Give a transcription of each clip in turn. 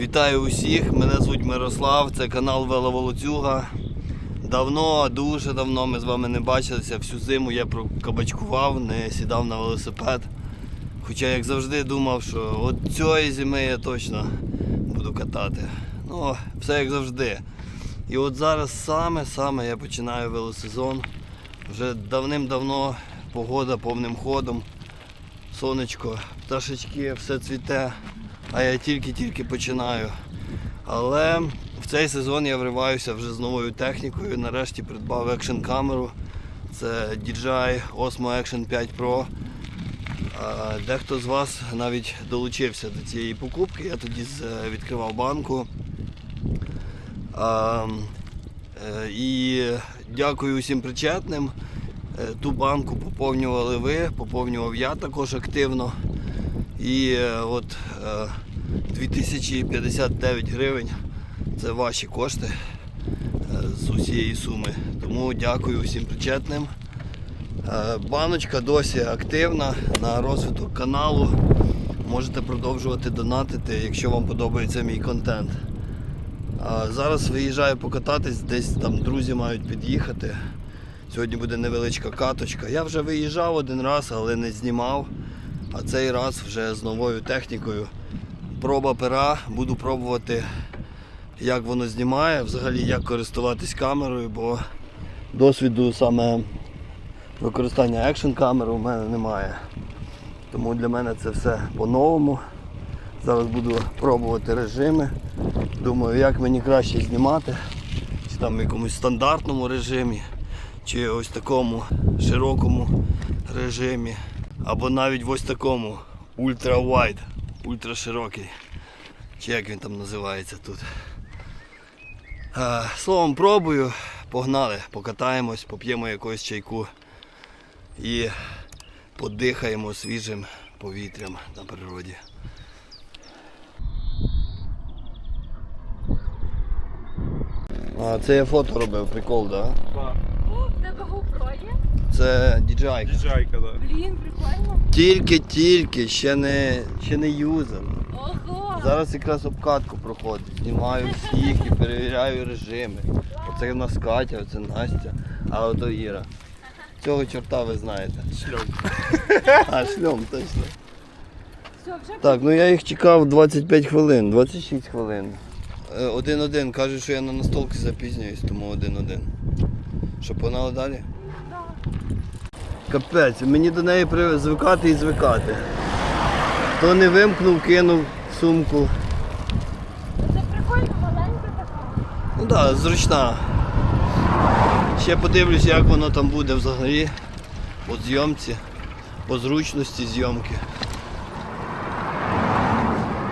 Вітаю усіх, мене звуть Мирослав, це канал Веловолоцюга. Давно, дуже давно ми з вами не бачилися. Всю зиму я прокабачкував, не сідав на велосипед. Хоча, як завжди, думав, що от цієї зими я точно буду катати. Ну, все як завжди. І от зараз саме-саме я починаю велосезон. Вже давним-давно погода повним ходом. Сонечко, пташечки, все цвіте, а я тільки-тільки починаю. Але в цей сезон я вриваюся вже з новою технікою. Нарешті придбав екшн камеру. Це DJI Osmo Action 5 Pro. Дехто з вас навіть долучився до цієї покупки. Я тоді відкривав банку. Е, І дякую усім причетним. Е, Ту банку поповнювали ви, поповнював я також активно. І е, от е, 2059 гривень це ваші кошти е, з усієї суми. Тому дякую усім причетним. Е, Баночка досі активна на розвиток каналу. Можете продовжувати донатити, якщо вам подобається мій контент. Зараз виїжджаю покататись, десь там друзі мають під'їхати. Сьогодні буде невеличка каточка. Я вже виїжджав один раз, але не знімав. А цей раз вже з новою технікою. Проба пера, буду пробувати, як воно знімає, взагалі як користуватись камерою, бо досвіду саме використання екшн камери у мене немає. Тому для мене це все по-новому. Зараз буду пробувати режими. Думаю, як мені краще знімати. Чи там в якомусь стандартному режимі, чи ось такому широкому режимі. Або навіть ось такому ультра wide, ультра широкий. Чи як він там називається тут. Словом, пробую, погнали, покатаємось, поп'ємо якогось чайку і подихаємо свіжим повітрям на природі. А, це я фото робив, прикол, так? Да? О, в тебе GoPro є? Це DJI. Діджайка, да. Блін, прикольно. Тільки-тільки, ще не, ще не юзер. Ого! Зараз якраз обкатку проходить. Знімаю всіх і перевіряю режими. Оце в нас Катя, оце Настя, а ото Іра. Цього чорта ви знаєте. Шльом. А, шльом точно. Все, вже Так, ну я їх чекав 25 хвилин, 26 хвилин. Е, Один-один. Кажуть, що я на настолки запізнююсь, тому один-один. Що, погнали далі? Капець, мені до неї звикати і звикати. То не вимкнув, кинув сумку. це прикольно, маленька така. Ну так, да, зручна. Ще подивлюсь, як воно там буде взагалі по зйомці, по зручності зйомки.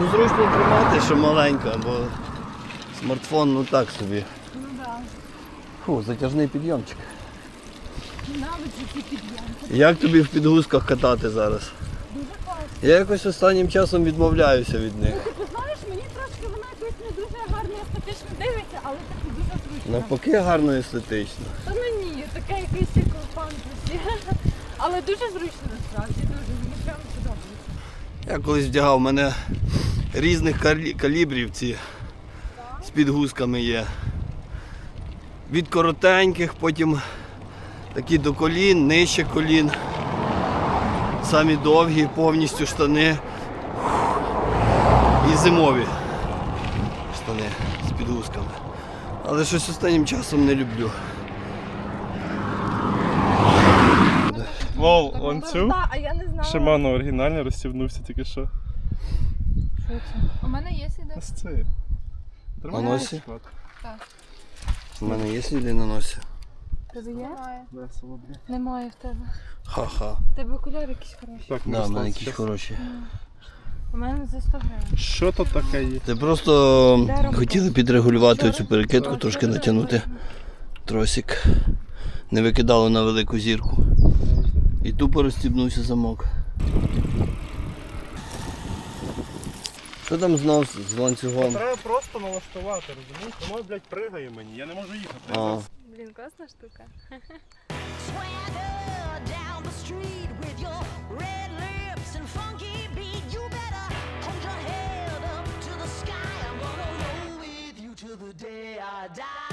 Ну зручно тримати, що маленька, бо смартфон ну так собі. Ну так. Фу, затяжний підйомчик. Як тобі в підгузках катати зараз? Дуже класно. Я якось останнім часом відмовляюся від них. Ну, ти знаєш, мені трошки вона якось не дуже гарно естетично дивиться, але так дуже зручно. Навпаки гарно естетично. Та ну ні, таке якесь як фантазі. Але дуже зручно насправді, дуже. Мені прямо подобається. Я колись вдягав, у мене різних калі- калібрів ці з підгузками є. Від коротеньких, потім такі до колін, нижче колін. Самі довгі, повністю штани. І зимові штани з підгузками. Але щось останнім часом не люблю. Лол, ланцюг. Так, а я не знала. Шимано оригінальний розстібнувся тільки що. Що це? У мене є сіде. Ось це. На носі? От. У мене є сліди на носі. Тебе є? Весело, бля. Немає в тебе. Ха-ха. У тебе окуляри якісь хороші. Так, Да, в мене якісь хороші. У мене за 100 гривень. Що тут таке є? Це просто хотіли підрегулювати цю перекидку, трошки натягнути тросик. Не викидало на велику зірку. І тупо розстібнувся замок. Що там знов з- з ланцюгом? Треба просто налаштувати, розумієш? Воно, блядь, пригає мені, я не можу їхати. А, Блін, класна штука. the day I die.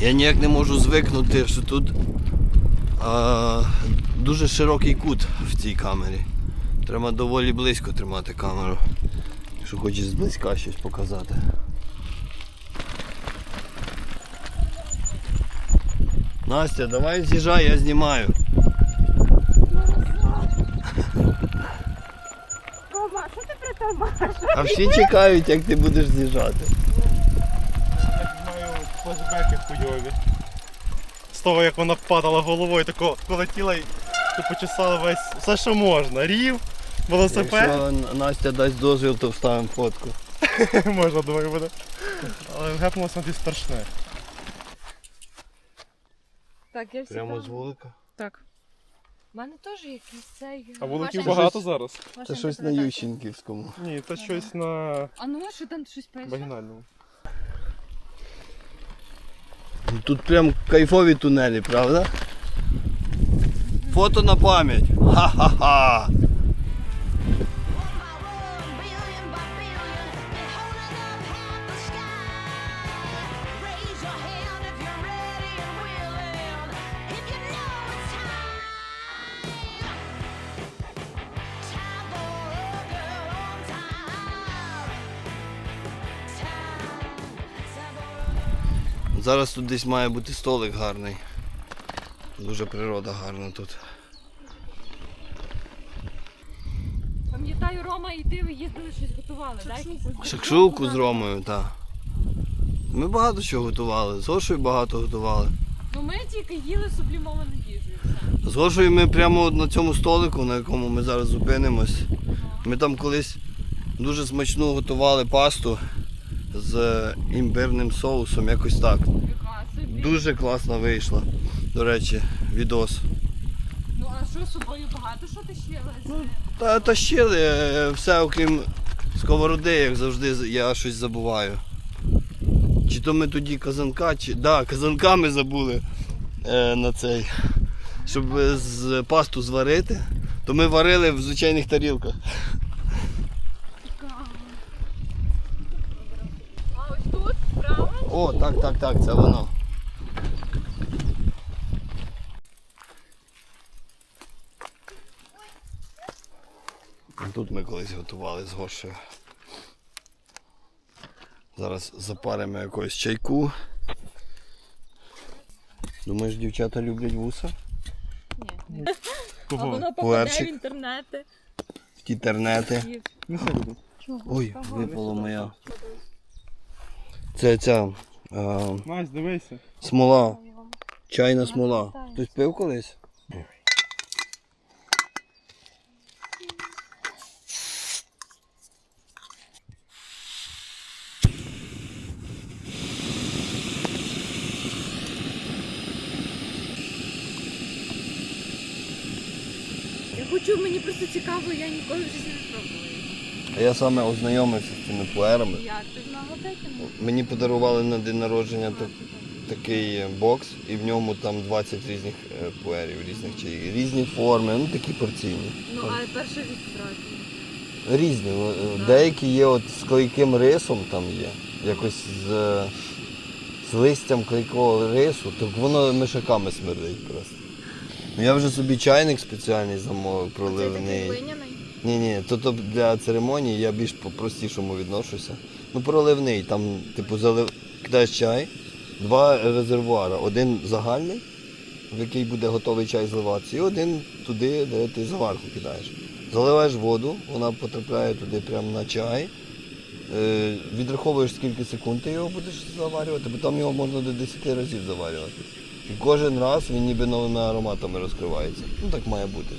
Я ніяк не можу звикнути, що тут а, дуже широкий кут в цій камері. Треба доволі близько тримати камеру, якщо хочеш зблизька щось показати. Настя, давай з'їжджай, я знімаю. Рома, що ти притамаєш? А всі чекають, як ти будеш з'їжджати. Хуйові. З того, як вона падала головою, тако полетіла і почесала весь все, що можна. Рів, велосипед. Якщо Настя дасть дозвіл, то вставимо фотку. Можна, думаю, буде. Але гепнулося на ті страшне. Так, я всі там. вулика. Так. У мене теж якийсь цей. А вуликів багато зараз? Це щось на. Ющенківському. Ні, це щось на А ну що там щось пише? вагінальному. Тут прям кайфові тунелі, правда? Фото на пам'ять. Ха-ха-ха. Зараз тут десь має бути столик гарний. Дуже природа гарна тут. Пам'ятаю, Рома і ти ви їздили щось готували, так? Шакшуку з Ромою, так. Ми багато чого готували. З Гошою багато готували. Ну ми тільки їли сублімовану їжу і все. З Гошою ми прямо на цьому столику, на якому ми зараз зупинимось. Ми там колись дуже смачну готували пасту з імбирним соусом, якось так. Дуже класно вийшла. До речі, відос. Ну а що з собою багато що ще везли? Та тащили е, все окрім сковороди, як завжди я щось забуваю. Чи то ми тоді казанка, чи. Да, казанка ми забули е, на цей. Щоб з пасту зварити, то ми варили в звичайних тарілках. А ось тут, справа? О, так, так, так, це воно. Тут ми колись готували з Гошею. Зараз запаримо якогось чайку. Думаєш, дівчата люблять вуса? Ні. А Кого? воно попаде в інтернети. В ті тернети. Ой, випала моя. Це ця а, Настя, дивися. смола. Чайна смола. Хтось пив колись? Я хочу, мені просто цікаво, я ніколи в житті не пробувала. А я саме ознайомився з цими. Як на? Мені подарували на день народження так- такий е, бокс, і в ньому там 20 різних е, пуерів, різних чаїв, різні форми, ну такі порційні. Ну, а перше від. Різні. е, Деякі є от з клейким рисом там є. Якось з, е, з листям клейкового рису, так воно мишаками смердить просто. Ну, Я вже собі чайник спеціальний замовив, проливний. линяний? Ні, ні, то, то для церемонії я більш по-простішому відношуся. Ну, проливний, там, типу, залив... кидаєш чай, два резервуари. Один загальний, в який буде готовий чай зливатися, і один туди, де ти заварку кидаєш. Заливаєш воду, вона потрапляє туди прямо на чай. Е, відраховуєш скільки секунд ти його будеш заварювати, бо там його можна до 10 разів заварювати. І кожен раз він ніби новими ароматами розкривається. Ну так має бути.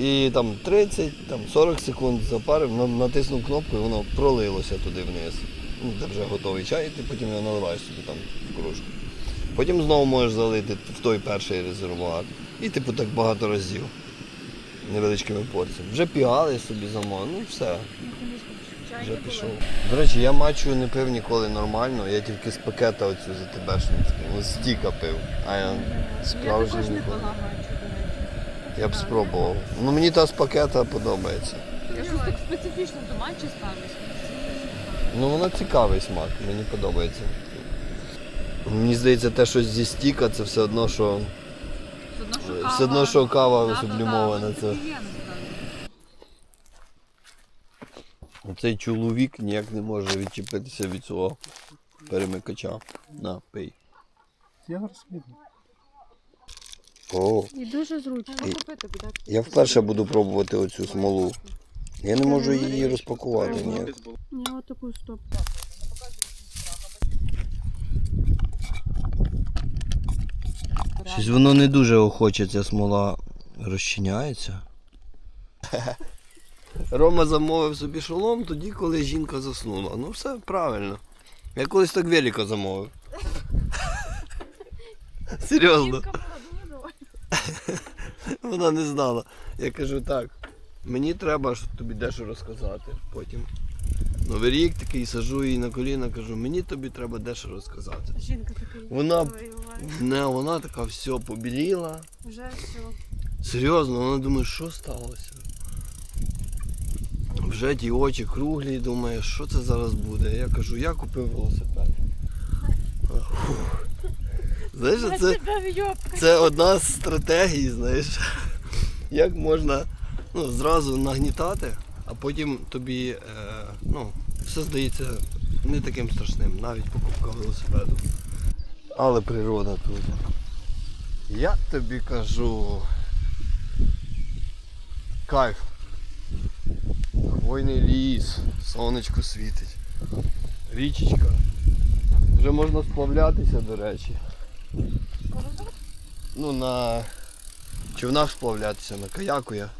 І там 30, там 40 секунд запарив, натиснув кнопку і воно пролилося туди вниз. Ну, де вже готовий чай, і ти потім його наливаєш собі там в кружку. Потім знову можеш залити в той перший резервуар. І типу так багато разів. невеличкими порціями. Вже пігали собі замов, ну все. Вже пішов. До речі, я мачу не пив ніколи нормально, я тільки з пакета оцю за тебешницьку. Ну, стіка пив. А я Я справжній також не ніколи. пила мачу, до речі. Я б спробував. Ну мені та з пакета подобається. Я щось так специфічно до матчі ставлюсь. Ну воно цікавий смак, мені подобається. Мені здається, те, що зі стіка, це все одно, що Все одно, що кава. сублімована, це. цей чоловік ніяк не може відчепитися від свого перемикача. На, пий. Я зараз. О, І дуже зручно. І- я вперше буду пробувати оцю смолу. Я не можу її розпакувати ніяк. Я отаку стоп. Щось воно не дуже охоче, ця смола розчиняється. Рома замовив собі шолом тоді, коли жінка заснула. Ну все правильно. Я колись так велика замовив. Серйозно. Вона не знала. Я кажу так, мені треба щоб тобі дещо розказати потім. Новий рік такий сажу її на коліна, кажу, мені тобі треба дещо розказати. Жінка така. Вона «Ой, Ой, не, вона така все побіліла. Вже все. Серйозно, вона думає, що сталося? Вже ті очі круглі, думає, що це зараз буде. Я кажу, я купив велосипед. Фух. Знаєш, це, це одна з стратегій, знаєш, як можна ну, зразу нагнітати, а потім тобі е, ну, все здається не таким страшним, навіть покупка велосипеду. Але природа тут. Я тобі кажу. Кайф. Хвойний ліс, сонечко світить. Річечка. Вже можна сплавлятися, до речі. Ну, на човнах сплавлятися, на каяку я.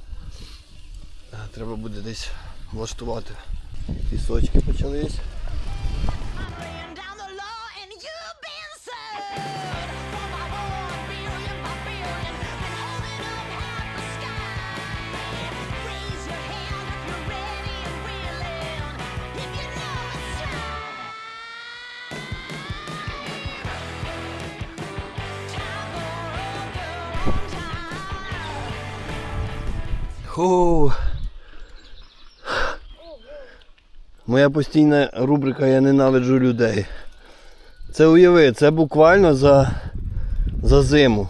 Е, Треба буде десь влаштувати. Пісочки почались. Ху. Моя постійна рубрика Я ненавиджу людей. Це уяви, це буквально за, за зиму.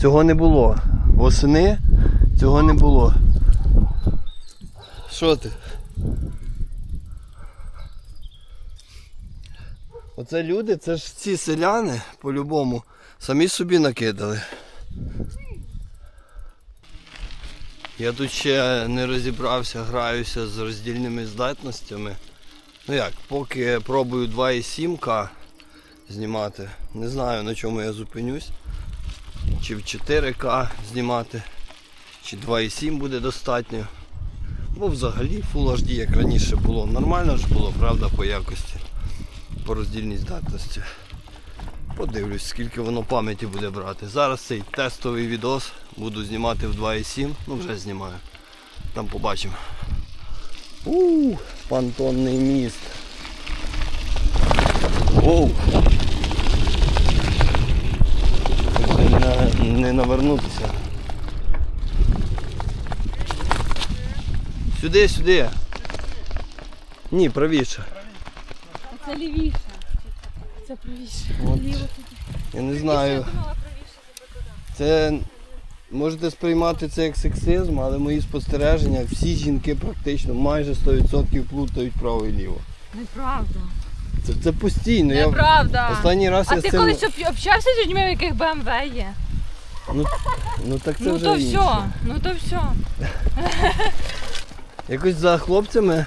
Цього не було. Восени цього не було. Що ти? Оце люди, це ж ці селяни по-любому самі собі накидали. Я тут ще не розібрався, граюся з роздільними здатностями. Ну як, поки пробую 2,7К знімати. Не знаю на чому я зупинюсь. Чи в 4К знімати, чи 2,7 буде достатньо. Бо взагалі Full HD, як раніше було. Нормально ж було, правда, по якості, по роздільній здатності. Подивлюсь, скільки воно пам'яті буде брати. Зараз цей тестовий відос буду знімати в 2.7, ну вже знімаю. Там побачимо. У, понтонний міст. Оу. Не, не навернутися. Сюди, сюди. Ні, правіше. Це лівіше. Це правіше. От. Ліво тут. Я не знаю. Це можете сприймати це як сексизм, але мої спостереження, всі жінки практично майже 100% плутають право і ліво. Неправда. Це, це постійно. Я Неправда. останній раз А я ти цим. колись об- общався з людьми, у яких БМВ є? Ну, ну так це ну вже то інше. все, ну то все. Якось за хлопцями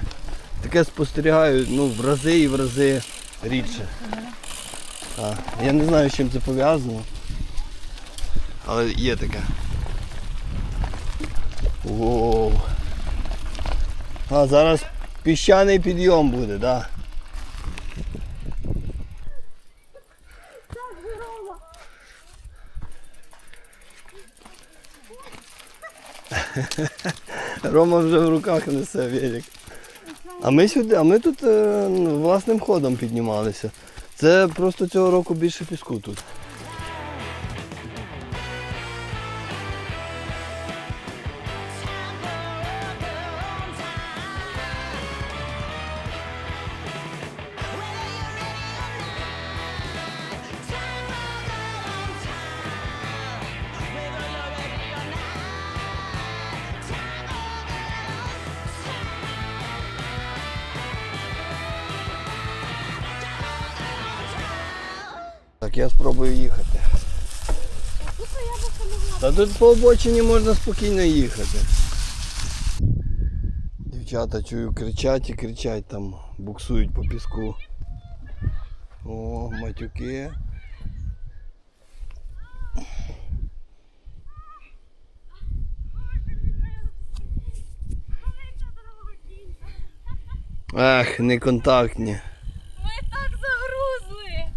таке спостерігаю ну, в рази і в рази рідше. Я не знаю, з чим це пов'язано. Але є таке. Воу. А зараз піщаний підйом буде, так. Да. Рома вже в руках несе велик. А ми сюди, а ми тут е, ну, власним ходом піднімалися. Це просто цього року більше піску тут. Так, я спробую їхати. Та тут по обочині можна спокійно їхати. Дівчата чую, кричать і кричать там, буксують по піску. О, матюки. Ах, неконтактні. Ми так загрузли.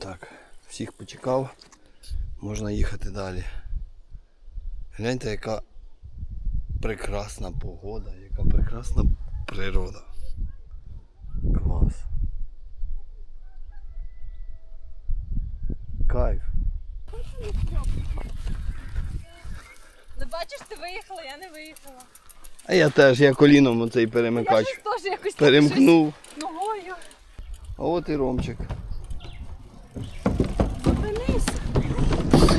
Так, всіх почекав. Можна їхати далі. Гляньте, яка прекрасна погода, яка прекрасна природа. Клас. Кайф. Не бачиш, ти виїхала, я не виїхала. А я теж, я коліном оцей Я перемикач щось теж якось так перемкнув. щось ногою. А от і Ромчик.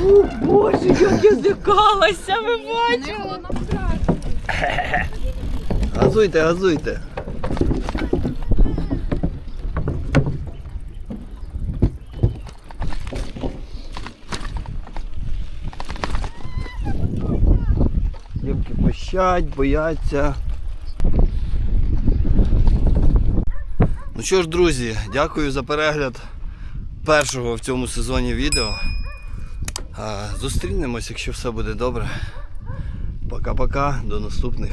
О, Боже, як я злякалася, ви бачили? Газуйте, газуйте. Дівки пощать, бояться. Ну що ж, друзі, дякую за перегляд першого в цьому сезоні відео. Зустрінемось, якщо все буде добре. Пока-пока, до наступних.